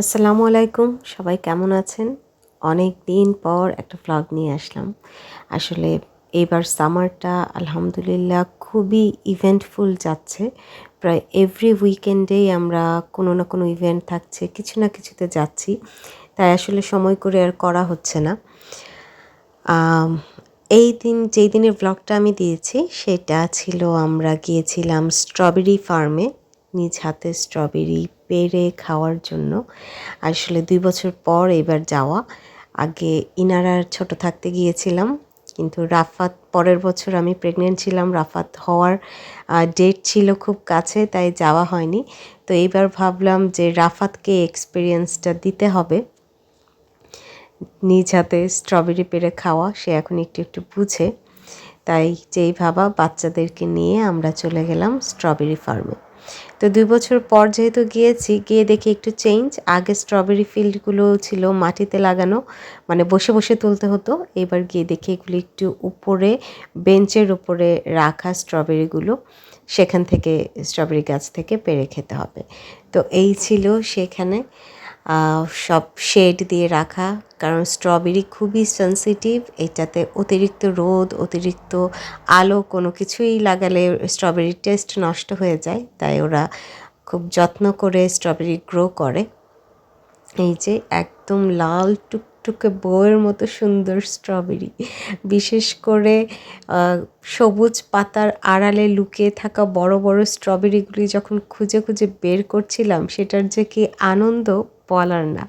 আসসালামু আলাইকুম। সবাই কেমন আছেন? অনেক দিন পর একটা ভ্লগ নিয়ে আসলাম। আসলে এবার সামারটা আলহামদুলিল্লাহ খুবই ইভেন্টফুল যাচ্ছে। প্রায় এভরি উইকেন্ডেই আমরা কোনো না কোনো ইভেন্ট থাকছে, কিছু না কিছুতে যাচ্ছি। তাই আসলে সময় করে আর করা হচ্ছে না। এই দিন, যেই দিনের ব্লগটা আমি দিয়েছি, সেটা ছিল আমরা গিয়েছিলাম স্ট্রবেরি ফার্মে নিজ হাতে স্ট্রবেরি পেরে খাওয়ার জন্য। আসলে দুই বছর পর এবার যাওয়া। আগে ইনারার ছোট থাকতে গিয়েছিলাম, কিন্তু রাফাত, পরের বছর আমি প্রেগনেন্ট ছিলাম। রাফাত হওয়ার ডেট ছিল খুব কাছে, তাই যাওয়া হয়নি। তো এইবার ভাবলাম যে রাফাতকে এক্সপিরিয়েন্সটা দিতে হবে। নিজ হাতে স্ট্রবেরি পেরে খাওয়া, সে এখন একটু একটু বুঝে। তাই যেই ভাবা, বাচ্চাদেরকে নিয়ে আমরা চলে গেলাম স্ট্রবেরি ফার্মে তো দুই বছর পর যেহেতু গিয়েছি, গিয়ে দেখি একটু চেঞ্জ আগে স্ট্রবেরি ফিল্ডগুলো ছিল মাটিতে লাগানো মানে বসে বসে তুলতে হতো। এবার গিয়ে দেখি এগুলি একটু উপরে বেঞ্চের উপরে রাখা স্ট্রবেরিগুলো সেখান থেকে স্ট্রবেরি গাছ থেকে পেরে খেতে হবে। তো এই ছিল সেখানে। সব শেড দিয়ে রাখা। কারণ স্ট্রবেরি খুবই সেন্সিটিভ এটাতে অতিরিক্ত রোদ, অতিরিক্ত আলো কোনো কিছুই লাগালে স্ট্রবেরির টেস্ট নষ্ট হয়ে যায়, তাই ওরা খুব যত্ন করে স্ট্রবেরি গ্রো করে। এই যে একদম লাল টুকটুকে বউয়ের মতো সুন্দর স্ট্রবেরি বিশেষ করে সবুজ পাতার আড়ালে লুকিয়ে থাকা বড় বড় স্ট্রবেরিগুলি যখন খুঁজে খুঁজে বের করছিলাম, সেটার যে কি আনন্দ বলার না।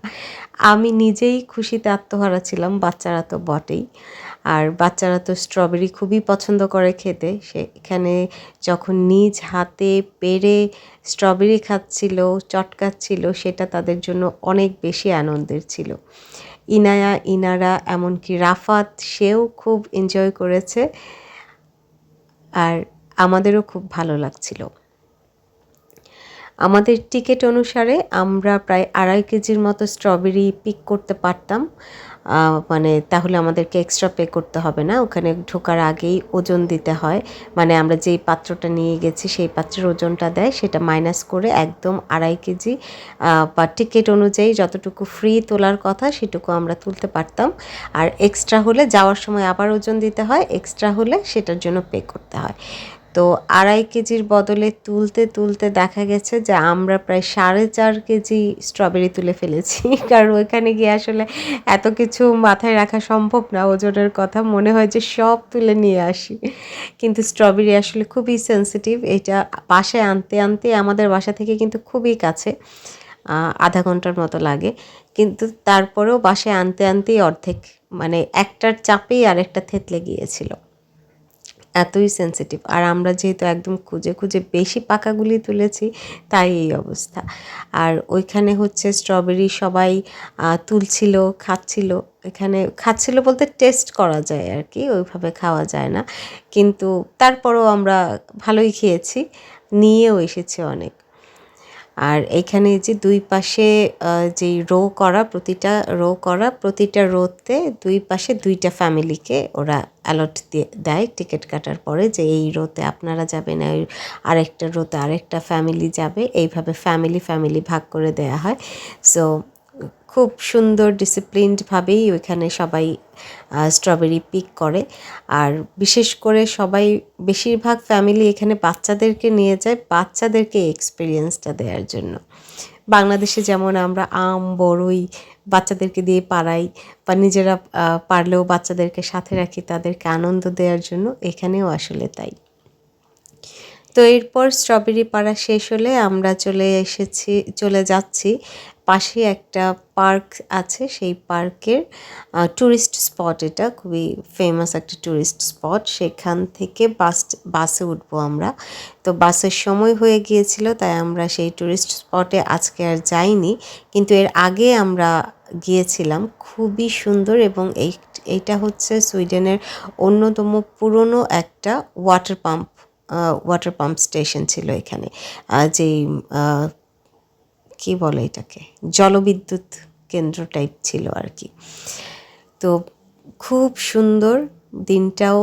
আমি নিজেই খুশিতে আত্মহারা ছিলাম, বাচ্চারা তো বটেই। আর বাচ্চারা তো স্ট্রবেরি খুবই পছন্দ করে খেতে। সেখানে যখন নিজ হাতে পেরে স্ট্রবেরি খাচ্ছিল, চটকাচ্ছিল, সেটা তাদের জন্য অনেক বেশি আনন্দের ছিল। ইনায়া, ইনারা, এমনকি রাফাত, সেও খুব এনজয় করেছে। আর আমাদেরও খুব ভালো লাগছিল। আমাদের টিকিট অনুসারে আমরা প্রায় আড়াই কেজির মতো স্ট্রবেরি পিক করতে পারতাম। মানে তাহলে আমাদেরকে এক্সট্রা পে করতে হবে না। ওখানে ঢোকার আগেই ওজন দিতে হয়। মানে আমরা যেই পাত্রটা নিয়ে গেছি, সেই পাত্রের ওজনটা দেয়, সেটা মাইনাস করে একদম আড়াই কেজি। বা টিকিট অনুযায়ী যতটুকু ফ্রি তোলার কথা, সেটুকু আমরা তুলতে পারতাম। আর এক্সট্রা হলে যাওয়ার সময় আবার ওজন দিতে হয় এক্সট্রা হলে সেটার জন্য পে করতে হয়। তো আড়াই কেজির বদলে তুলতে তুলতে দেখা গেছে যে আমরা প্রায় সাড়ে চার কেজি স্ট্রবেরি তুলে ফেলেছি। কারণ ওইখানে গিয়ে আসলে এত কিছু মাথায় রাখা সম্ভব না, ওজনের কথা মনে হয় যে সব তুলে নিয়ে আসি। কিন্তু স্ট্রবেরি আসলে খুবই সেন্সিটিভ এটা বাসায় আনতে আনতে আমাদের বাসা থেকে কিন্তু খুবই কাছে আধা ঘণ্টার মতো লাগে। কিন্তু তারপরেও বাসায় আনতে আনতেই অর্ধেক মানে একটার চাপেই আরেকটা থেতলে গিয়েছিল। এতই সেন্সিটিভ আর আমরা যেহেতু একদম খুঁজে খুঁজে বেশি পাকাগুলি তুলেছি, তাই এই অবস্থা। আর ওইখানে হচ্ছে স্ট্রবেরি সবাই তুলছিল, খাচ্ছিল। এখানে খাচ্ছিল বলতে টেস্ট করা যায় আর কি ওইভাবে খাওয়া যায় না। কিন্তু তারপরও আমরা ভালোই খেয়েছি, নিয়েও এসেছি অনেক। আর এখানে যে দুই পাশে যে রো করা, প্রতিটা রো করা, প্রতিটা রোতে দুই পাশে দুইটা ফ্যামিলিকে ওরা অ্যালট দিয়ে দেয় টিকিট কাটার পরে যে এই রোতে আপনারা যাবেন ওই আরেকটা রোতে আরেকটা ফ্যামিলি যাবে। এইভাবে ফ্যামিলি ফ্যামিলি ভাগ করে দেয়া হয়। সো খুব সুন্দর ডিসিপ্লিনডভাবেই ওইখানে সবাই স্ট্রবেরি পিক করে। আর বিশেষ করে সবাই, বেশিরভাগ ফ্যামিলি এখানে বাচ্চাদেরকে নিয়ে যায়, বাচ্চাদেরকে এক্সপিরিয়েন্সটা দেওয়ার জন্য। বাংলাদেশে যেমন আমরা আম, বড়ই বাচ্চাদেরকে দিয়ে পাড়াই বা নিজেরা পারলেও বাচ্চাদেরকে সাথে রাখি, তাদেরকে আনন্দ দেওয়ার জন্য এখানেও আসলে তাই। তো এরপর স্ট্রবেরি পাড়া শেষ হলে আমরা চলে এসেছি, চলে যাচ্ছি পাশে একটা পার্ক আছে, সেই পার্কের ট্যুরিস্ট স্পট এটা, খুবই ফেমাস একটা ট্যুরিস্ট স্পট সেখান থেকে বাস বাসে উঠবো আমরা। তো বাসের সময় হয়ে গিয়েছিল, তাই আমরা সেই ট্যুরিস্ট স্পটে আজকে আর যাইনি। কিন্তু এর আগে আমরা গিয়েছিলাম, খুবই সুন্দর এবং এই, এইটা হচ্ছে সুইডেনের অন্যতম পুরনো একটা water pump water pump station ছিল এখানে। যেই কি বলে এটাকে? জলবিদ্যুৎ কেন্দ্র টাইপ ছিল আর কি। তো খুব সুন্দর দিনটাও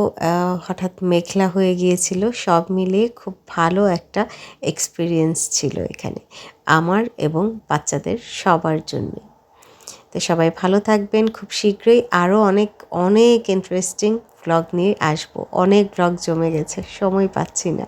হঠাৎ মেঘলা হয়ে গিয়েছিল। সব মিলিয়ে খুব ভালো একটা এক্সপিরিয়েন্স ছিল এখানে, আমার এবং বাচ্চাদের সবার জন্য। তো সবাই ভালো থাকবেন, খুব শীঘ্রই আরও অনেক অনেক ইন্টারেস্টিং ব্লগ নিয়ে আসব। অনেক ব্লগ জমে গেছে, সময় পাচ্ছি না।